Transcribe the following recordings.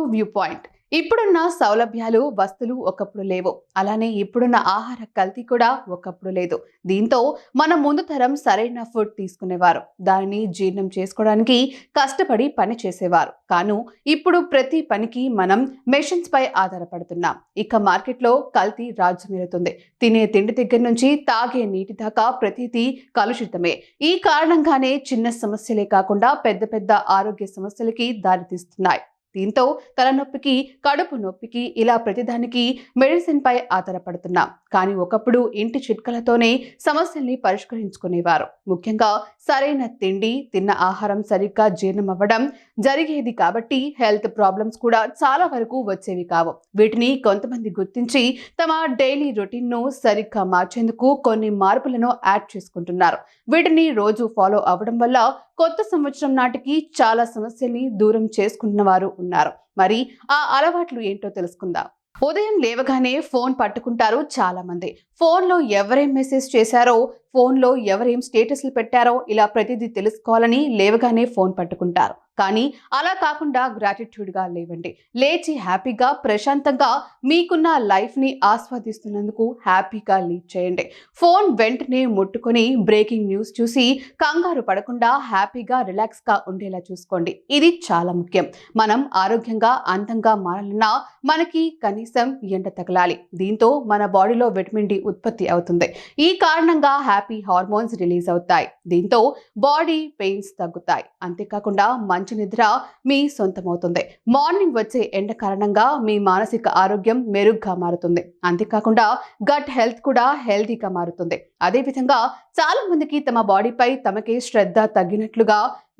To view point. ఇప్పుడున్న సౌలభ్యాలు వస్తువులు ఒకప్పుడు లేవు. అలానే ఇప్పుడున్న ఆహార కల్తీ కూడా ఒకప్పుడు లేదు. దీంతో మన ముందు తరం సరైన ఫుడ్ తీసుకునేవారు. దానిని జీర్ణం చేసుకోవడానికి కష్టపడి పని చేసేవారు. కాను ఇప్పుడు ప్రతి పనికి మనం మెషిన్స్ పై ఆధారపడుతున్నాం. ఇక మార్కెట్లో కల్తీ రాజ్యమేలుతుంది తినే తిండి దగ్గర నుంచి తాగే నీటి దాకా ప్రతిదీ కలుషితమే. ఈ కారణంగానే చిన్న సమస్యలే కాకుండా పెద్ద పెద్ద ఆరోగ్య సమస్యలకి దారితీస్తున్నాయి. దీంతో తలనొప్పికి కడుపు నొప్పికి ఇలా ప్రతిదానికి మెడిసిన్ పై ఆధారపడుతున్నాం. కానీ ఒకప్పుడు ఇంటి చిట్కలతోనే సమస్యల్ని పరిష్కరించుకునేవారు. ముఖ్యంగా సరైన తిండి తిన్న ఆహారం సరిగ్గా జీర్ణం అవ్వడం జరిగేది కాబట్టి హెల్త్ ప్రాబ్లమ్స్ కూడా చాలా వరకు వచ్చేవి కావు. వీటిని కొంతమంది గుర్తించి తమ డైలీ రొటీన్ను సరిగ్గా మార్చేందుకు కొన్ని మార్పులను యాడ్ చేసుకుంటున్నారు. వీటిని రోజు ఫాలో అవ్వడం వల్ల కొత్త సంవత్సరం నాటికి చాలా సమస్యల్ని దూరం చేసుకుంటున్న వారు ఉన్నారు. మరి ఆ అలవాట్లు ఏంటో తెలుసుకుందాం. ఉదయం లేవగానే ఫోన్ పట్టుకుంటారు చాలా మంది ఫోన్లో ఎవరేం మెసేజ్ చేశారో ఫోన్లో ఎవరేం స్టేటస్లు పెట్టారో ఇలా ప్రతిదీ తెలుసుకోవాలని లేవగానే ఫోన్ పట్టుకుంటారు. కానీ అలా కాకుండా గ్రాటిట్యూడ్గా లేవండి. లేచి హ్యాపీగా ప్రశాంతంగా మీకున్న లైఫ్ని ఆస్వాదిస్తున్నందుకు హ్యాపీగా లీడ్ చేయండి. ఫోన్ వెంటనే ముట్టుకొని బ్రేకింగ్ న్యూస్ చూసి కంగారు పడకుండా హ్యాపీగా రిలాక్స్గా ఉండేలా చూసుకోండి. ఇది చాలా ముఖ్యం. మనం ఆరోగ్యంగా అందంగా మారాలన్నా మనకి కనీసం ఎండ తగలాలి. దీంతో మన బాడీలో విటమిన్ డి ఉత్పత్తి అవుతుంది. ఈ కారణంగా హ్యాపీ హార్మోన్స్ రిలీజ్ అవుతాయి. దీంతో బాడీ పెయిన్స్ తగ్గుతాయి. అంతేకాకుండా మంచి మంచి నిద్ర మీ సొంతమవుతుంది. మార్నింగ్ వచ్చే ఎండ కారణంగా మీ మానసిక ఆరోగ్యం మెరుగ్గా మారుతుంది. అంతేకాకుండా గట్ హెల్త్ కూడా హెల్తీగా మారుతుంది. అదేవిధంగా చాలా మందికి తమ బాడీపై తమకే శ్రద్ధ తగ్గినట్లుగా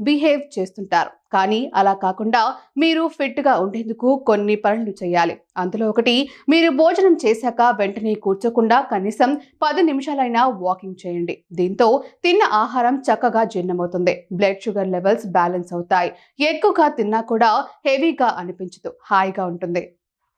బిహేవ్ చేస్తుంటారు. కానీ అలా కాకుండా మీరు ఫిట్గా ఉండేందుకు కొన్ని పనులు చేయాలి. అందులో ఒకటి మీరు భోజనం చేశాక వెంటనే కూర్చోకుండా కనీసం పది నిమిషాలైనా వాకింగ్ చేయండి. దీంతో తిన్న ఆహారం చక్కగా జీర్ణమవుతుంది. బ్లడ్ షుగర్ లెవెల్స్ బ్యాలెన్స్ అవుతాయి. ఎక్కువగా తిన్నా కూడా హెవీగా అనిపించదు. హాయిగా ఉంటుంది.